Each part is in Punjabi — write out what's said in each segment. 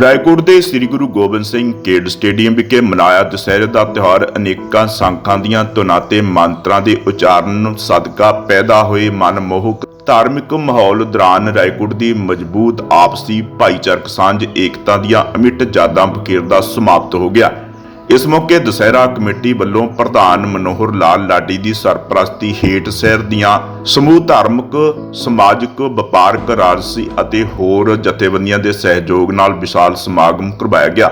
ਰਾਏਕੋਟ ਦੇ ਸ੍ਰੀ ਗੁਰੂ ਗੋਬਿੰਦ ਸਿੰਘ ਖੇਡ ਸਟੇਡੀਅਮ ਵਿਖੇ ਮਨਾਇਆ ਦੁਸਹਿਰੇ ਦਾ ਤਿਉਹਾਰ ਅਨੇਕਾਂ ਸੰਖਾਂ ਦੀਆਂ ਤੁਨਾਤੇ ਮੰਤਰਾਂ ਦੇ ਉਚਾਰਨ, ਸਦਕਾ ਪੈਦਾ ਹੋਏ ਮਨਮੋਹਕ ਧਾਰਮਿਕ ਮਾਹੌਲ ਦੌਰਾਨ ਰਾਏਕੋਟ ਦੀ ਮਜ਼ਬੂਤ ਆਪਸੀ ਭਾਈਚਾਰਕ ਸਾਂਝ, ਏਕਤਾ ਦੀਆਂ ਅਮਿੱਟ ਯਾਦਾਂ ਬਖੇਰਦਾ ਸਮਾਪਤ ਹੋ ਗਿਆ। ਇਸ ਮੌਕੇ ਦੁਸਹਿਰਾ ਕਮੇਟੀ ਵੱਲੋਂ ਪ੍ਰਧਾਨ ਮਨੋਹਰ ਲਾਲ ਲਾਡੀ ਦੀ ਸਰਪ੍ਰਸਤੀ ਹੇਠ ਸ਼ਹਿਰ ਦੀਆਂ ਸਮੂਹ ਧਾਰਮਿਕ, ਸਮਾਜਿਕ, ਵਪਾਰਕ ਰਾਜਸੀ ਅਤੇ ਹੋਰ ਜਥੇਬੰਦੀਆਂ ਦੇ ਸਹਿਯੋਗ ਨਾਲ ਵਿਸ਼ਾਲ ਸਮਾਗਮ ਕਰਵਾਇਆ ਗਿਆ।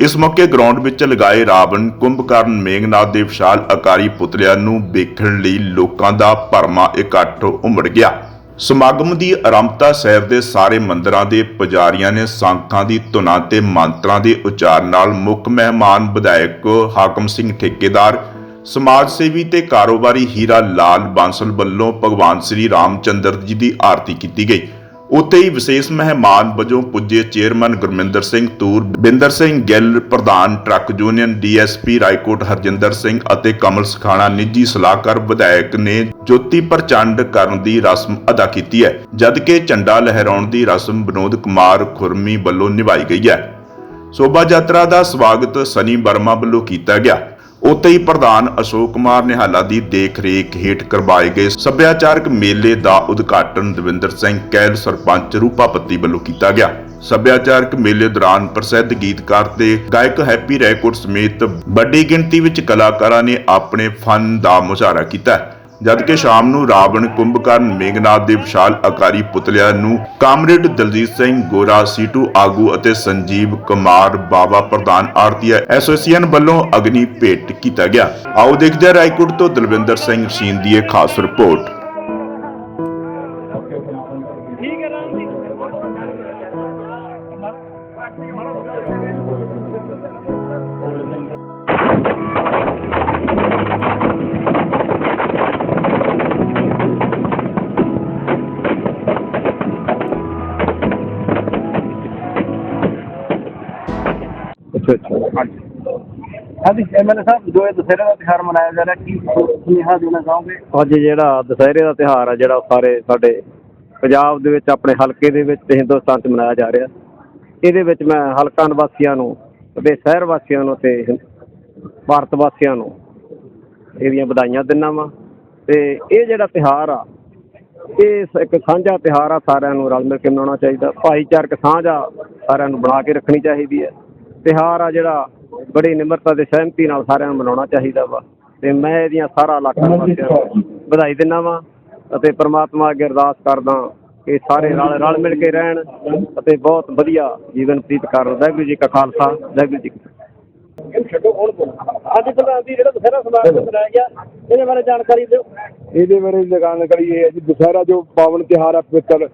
ਇਸ ਮੌਕੇ ਗਰਾਊਂਡ ਵਿੱਚ ਲਗਾਏ ਰਾਵਣ, ਕੁੰਭਕਰਨ, ਮੇਘਨਾਥ ਦੇ ਵਿਸ਼ਾਲ ਆਕਾਰੀ ਪੁਤਲਿਆਂ ਨੂੰ ਵੇਖਣ ਲਈ ਲੋਕਾਂ ਦਾ ਭਰਮਾ ਇਕੱਠ ਉਮੜ ਗਿਆ। ਸਮਾਗਮ ਦੀ ਆਰੰਭਤਾ ਸ਼ਹਿਰ ਦੇ ਸਾਰੇ ਮੰਦਰਾਂ ਦੇ ਪੁਜਾਰੀਆਂ ਨੇ ਸੰਖਾਂ ਦੀ ਧੁਨਾਂ ਤੇ ਮੰਤਰਾਂ ਦੇ ਉਚਾਰਨ ਨਾਲ ਮੁੱਖ ਮਹਿਮਾਨ ਵਿਧਾਇਕ ਹਾਕਮ ਸਿੰਘ ਠੇਕੇਦਾਰ, ਸਮਾਜ ਸੇਵੀ ਤੇ ਕਾਰੋਬਾਰੀ ਹੀਰਾ ਲਾਲ ਬਾਂਸਲ ਵੱਲੋਂ ਭਗਵਾਨ ਸ੍ਰੀ ਰਾਮਚੰਦਰ ਜੀ ਦੀ ਆਰਤੀ ਕੀਤੀ ਗਈ। ਉੱਥੇ ਹੀ ਵਿਸ਼ੇਸ਼ ਮਹਿਮਾਨ ਵਜੋਂ ਪੁੱਜੇ ਚੇਅਰਮੈਨ ਗੁਰਮਿੰਦਰ ਸਿੰਘ ਤੂਰ, ਬਿੰਦਰ ਸਿੰਘ ਗਿੱਲ, ਪ੍ਰਧਾਨ truck union DSP Raikot Harjinder Singh ਅਤੇ ਕਮਲ ਸਖਾਣਾ ਨਿੱਜੀ ਸਲਾਹਕਾਰ ਵਿਧਾਇਕ ਨੇ ਜੋਤੀ ਪ੍ਰਚੰਡ ਕਰਨ ਦੀ ਰਸਮ ਅਦਾ ਕੀਤੀ ਹੈ, ਜਦਕਿ ਝੰਡਾ ਲਹਿਰਾਉਣ ਦੀ ਰਸਮ ਵਿਨੋਦ ਕੁਮਾਰ ਖੁਰਮੀ ਵੱਲੋਂ ਨਿਭਾਈ ਗਈ ਹੈ। ਸ਼ੋਭਾ ਯਾਤਰਾ ਦਾ ਸਵਾਗਤ ਸਨੀ ਵਰਮਾ ਵੱਲੋਂ ਕੀਤਾ ਗਿਆ। ਉੱਥੇ ਹੀ ਪ੍ਰਧਾਨ ਅਸ਼ੋਕ ਕੁਮਾਰ ਨਿਹਾਲਾ ਦੀ ਦੇਖ-ਰੇਖ ਹੇਠ ਕਰਵਾਏ ਗਏ ਸੱਭਿਆਚਾਰਕ ਮੇਲੇ ਦਾ ਉਦਘਾਟਨ ਦਵਿੰਦਰ ਸਿੰਘ ਕੈਲ ਸਰਪੰਚ ਰੂਪਾਪੱਤੀ ਵੱਲੋਂ ਕੀਤਾ ਗਿਆ। ਸੱਭਿਆਚਾਰਕ ਮੇਲੇ ਦੌਰਾਨ ਪ੍ਰਸਿੱਧ ਗੀਤਕਾਰ ਤੇ ਗਾਇਕ ਹੈਪੀ ਰੈਕੋਰਡ ਸਮੇਤ ਵੱਡੀ ਗਿਣਤੀ ਵਿੱਚ ਕਲਾਕਾਰਾਂ ਨੇ ਆਪਣੇ ਫਨ ਦਾ ਮੁਜ਼ਾਹਰਾ ਕੀਤਾ। ਜਦਕਿ ਸ਼ਾਮ ਨੂੰ ਰਾਵਣ ਕੁੰਭਕਰਨ ਮੇਘਨਾਥ ਦੇ ਵਿਸ਼ਾਲ ਆਕਾਰੀ ਪੁਤਲਿਆਂ ਨੂੰ ਕਾਮਰੇਡ ਦਲਜੀਤ ਸਿੰਘ, ਗੋਰਾ ਸੀਟੂ, ਆਗੂ ਅਤੇ ਸੰਜੀਵ ਕੁਮਾਰ ਬਾਵਾ ਪ੍ਰਧਾਨ ਆਰਤੀਆ ਐਸੋਸੀਏਸ਼ਨ ਵੱਲੋਂ ਅਗਨੀ ਭੇਟ ਕੀਤਾ ਗਿਆ। ਆਓ ਦੇਖਦੇ ਹਾਂ ਰਾਏਕੋਟ ਤੋਂ ਦਲਵਿੰਦਰ ਸਿੰਘ ਸ਼ੀਨ ਦੀ ਇਹ ਖਾਸ ਰਿਪੋਰਟ। ਅੱਛਾ ਅੱਛਾ ਹਾਂਜੀ ਐਮਐਲਏ ਸਾਹਿਬ, ਜੋ ਇਹ ਦੁਸਹਿਰੇ ਦਾ ਤਿਉਹਾਰ ਮਨਾਇਆ ਜਾ ਰਿਹਾ, ਕੀ ਸੁਨੇਹਾ ਦੇਣਾ ਚਾਹੋਗੇ? ਅੱਜ ਜਿਹੜਾ ਦੁਸਹਿਰੇ ਦਾ ਤਿਉਹਾਰ ਆ, ਜਿਹੜਾ ਉਹ ਸਾਰੇ ਸਾਡੇ ਪੰਜਾਬ ਦੇ ਵਿੱਚ, ਆਪਣੇ ਹਲਕੇ ਦੇ ਵਿੱਚ ਤੇ ਹਿੰਦੁਸਤਾਨ 'ਚ ਮਨਾਇਆ ਜਾ ਰਿਹਾ। ਇਹਦੇ ਵਿੱਚ ਮੈਂ ਹਲਕਾ ਨਿਵਾਸੀਆਂ ਨੂੰ ਅਤੇ ਸ਼ਹਿਰ ਵਾਸੀਆਂ ਨੂੰ ਤੇ ਭਾਰਤ ਵਾਸੀਆਂ ਨੂੰ ਇਹਦੀਆਂ ਵਧਾਈਆਂ ਦਿੰਦਾ ਵਾਂ। ਤੇ ਇਹ ਜਿਹੜਾ ਤਿਉਹਾਰ ਆ, ਇਹ ਇੱਕ ਸਾਂਝਾ ਤਿਉਹਾਰ ਆ, ਸਾਰਿਆਂ ਨੂੰ ਰਲ ਮਿਲ ਕੇ ਮਨਾਉਣਾ ਚਾਹੀਦਾ। ਭਾਈਚਾਰਕ ਸਾਂਝ ਆ ਸਾਰਿਆਂ ਨੂੰ ਬਣਾ ਕੇ ਰੱਖਣੀ ਚਾਹੀਦੀ ਹੈ। ਤਿਉਹਾਰ ਆ ਜਿਹੜਾ ਬੜੀ ਨਿਮਰਤਾ ਤੇ ਸਹਿਮਤੀ ਨਾਲ ਸਾਰਿਆਂ ਨੂੰ ਮਨਾਉਣਾ ਚਾਹੀਦਾ ਵਾ। ਤੇ ਮੈਂ ਇਹਦੀਆਂ ਸਾਰਾ ਇਲਾਕਾ ਵਾਸੀਆਂ ਨੂੰ ਵਧਾਈ ਦਿੰਦਾ ਵਾਂ ਅਤੇ ਪ੍ਰਮਾਤਮਾ ਅੱਗੇ ਅਰਦਾਸ ਕਰਦਾ ਕਿ ਸਾਰੇ ਰਲ ਰਲ ਮਿਲ ਕੇ ਰਹਿਣ ਅਤੇ ਬਹੁਤ ਵਧੀਆ ਜੀਵਨ ਬਤੀਤ ਕਰਨ ਵਾਹਿਗੁਰੂ ਜੀ ਕਾ ਖਾਲਸਾ ਵਾਹਿਗੁਰੂ ਜੀ ਕੀ ਫਤਿਹ। ਛੱਡੋ ਹੁਣ ਅੱਜ ਪ੍ਰਧਾਨ ਜੀ ਜਿਹੜਾ ਦੁਸਹਿਰਾ ਸਮਾਗਮ ਮਨਾਇਆ ਗਿਆ ਇਹਦੇ ਬਾਰੇ ਜਾਣਕਾਰੀ ਦਿਓ। ਇਹਦੇ ਬਾਰੇ ਜਾਣ ਕਰੀਏ ਹੈ ਜੀ ਦੁਸਹਿਰਾ ਜੋ ਪਾਵਨ ਤਿਉਹਾਰ ਹੈ ਪਵਿੱਤਰ,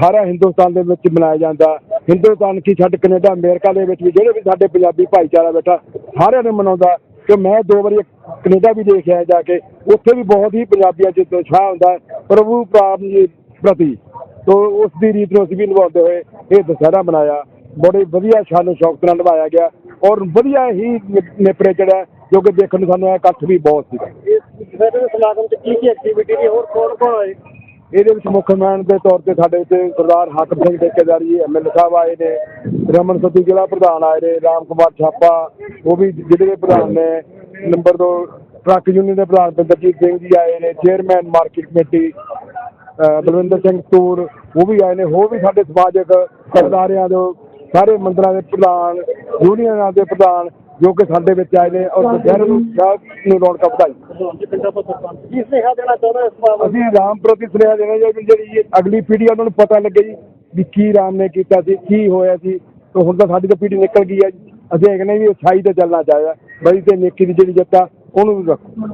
ਸਾਰਾ ਹਿੰਦੁਸਤਾਨ ਦੇ ਵਿੱਚ ਮਨਾਇਆ ਜਾਂਦਾ। ਹਿੰਦੁਸਤਾਨ ਕੀ ਛੱਡ ਕੈਨੇਡਾ, ਅਮਰੀਕਾ ਦੇ ਵਿੱਚ ਵੀ ਜਿਹੜੇ ਵੀ ਸਾਡੇ ਪੰਜਾਬੀ ਭਾਈਚਾਰਾ ਬੈਠਾ, ਸਾਰਿਆਂ ਨੇ ਮਨਾਉਂਦਾ। ਕਿ ਮੈਂ ਦੋ ਵਾਰੀ ਕੈਨੇਡਾ ਵੀ ਦੇਖਿਆ ਜਾ ਕੇ, ਉੱਥੇ ਵੀ ਬਹੁਤ ਹੀ ਪੰਜਾਬੀਆਂ 'ਚ ਉਤਸ਼ਾਹ ਹੁੰਦਾ, ਪ੍ਰਭੂ ਪ੍ਰਾਪ ਜੀ ਪ੍ਰਤੀ। ਤੋ ਉਸ ਦੀ ਰੀਤ ਨੂੰ ਅਸੀਂ ਵੀ ਨਿਭਾਉਂਦੇ ਹੋਏ ਇਹ ਦੁਸਹਿਰਾ ਮਨਾਇਆ। ਬੜੇ ਵਧੀਆ ਸ਼ਾਨ ਸ਼ੌਕਤ ਨਾਲ ਨਿਭਾਇਆ ਗਿਆ। ਔਰ ਵਧੀਆ ਹੀ ਨੇਪਰੇ ਨਿਪਰੇ ਚੜਿਆ ਜੋ ਕਿ ਦੇਖਣ ਨੂੰ ਸਾਨੂੰ ਇਹ ਇਕੱਠ ਵੀ ਬਹੁਤ ਸੀਗਾ। ਇਸ ਸਮਾਗਮ 'ਚ ਕੀ ਕੀ ਐਕਟੀਵਿਟੀ ਦੀ ਹੋਰ ਕੌਣ ਕੌਣ ਆਏ? ਇਹਦੇ ਵਿੱਚ ਮੁੱਖ ਮਹਿਮਾਨ ਦੇ ਤੌਰ ਤੇ ਸਾਡੇ ਉੱਤੇ ਸਰਦਾਰ ਹਾਕਮ ਸਿੰਘ ਠੇਕੇਦਾਰੀ ਐਮਐਲਏ ਸਾਹਿਬ ਆਏ ਨੇ, ਰਮਨ ਸਤੀ ਜ਼ਿਲ੍ਹਾ ਪ੍ਰਧਾਨ ਆਏ ਨੇ, ਰਾਮ ਕੁਮਾਰ ਛਾਪਾ, ਉਹ ਵੀ ਜ਼ਿਲ੍ਹੇ ਦੇ ਪ੍ਰਧਾਨ ਨੇ, ਨੰਬਰ 2 ਟਰੱਕ ਯੂਨੀਅਨ ਦੇ ਪ੍ਰਧਾਨ ਬਿੰਦਰਜੀਤ ਸਿੰਘ ਜੀ ਆਏ ਨੇ, chairman market committee Balwinder Singh Toor, ਉਹ ਵੀ ਆਏ ਨੇ, ਹੋਰ ਵੀ ਸਾਡੇ ਸਮਾਜਿਕ ਸਰਦਾਰਿਆਂ ਦੇ, ਸਾਰੇ ਮੰਦਰਾਂ ਦੇ ਪ੍ਰਧਾਨ, ਯੂਨੀਅਨਾਂ ਦੇ ਪ੍ਰਧਾਨ ਜੋ ਕਿ ਸਾਡੇ ਵਿੱਚ ਆਏ ਨੇ ਔਰ ਦੁਸਹਿਰੇ ਨੂੰ ਸਾਹਿਬ ਨੂੰ ਰੌਣਕਾਂ ਵਧਾਈ। ਕੀ ਸੁਨੇਹਾ ਦੇਣਾ ਚਾਹੁੰਦਾ ਇਸ ਸਮਾਗਮ ਅਸੀਂ ਰਾਮ ਪ੍ਰਤੀ ਸੁਨੇਹਾ ਦੇਣਾ ਵੀ ਜਿਹੜੀ ਇਹ ਅਗਲੀ ਪੀੜ੍ਹੀ ਉਹਨਾਂ ਨੂੰ ਪਤਾ ਲੱਗੇ ਜੀ ਵੀ ਕੀ ਰਾਮ ਨੇ ਕੀਤਾ ਸੀ ਕੀ ਹੋਇਆ ਸੀ। ਤੇ ਹੁਣ ਤਾਂ ਸਾਡੀ ਤਾਂ ਪੀੜ੍ਹੀ ਨਿਕਲ ਗਈ ਹੈ ਜੀ। ਅਸੀਂ ਇਹ ਕਹਿੰਦੇ ਵੀ ਅੱਛਾਈ ਤੇ ਚੱਲਣਾ ਚਾਹੀਦਾ। ਬਈ ਤੇ ਨੇਕੀ ਦੀ ਜਿਹੜੀ ਜਿੱਤ ਉਹਨੂੰ ਵੀ ਰੱਖੋ।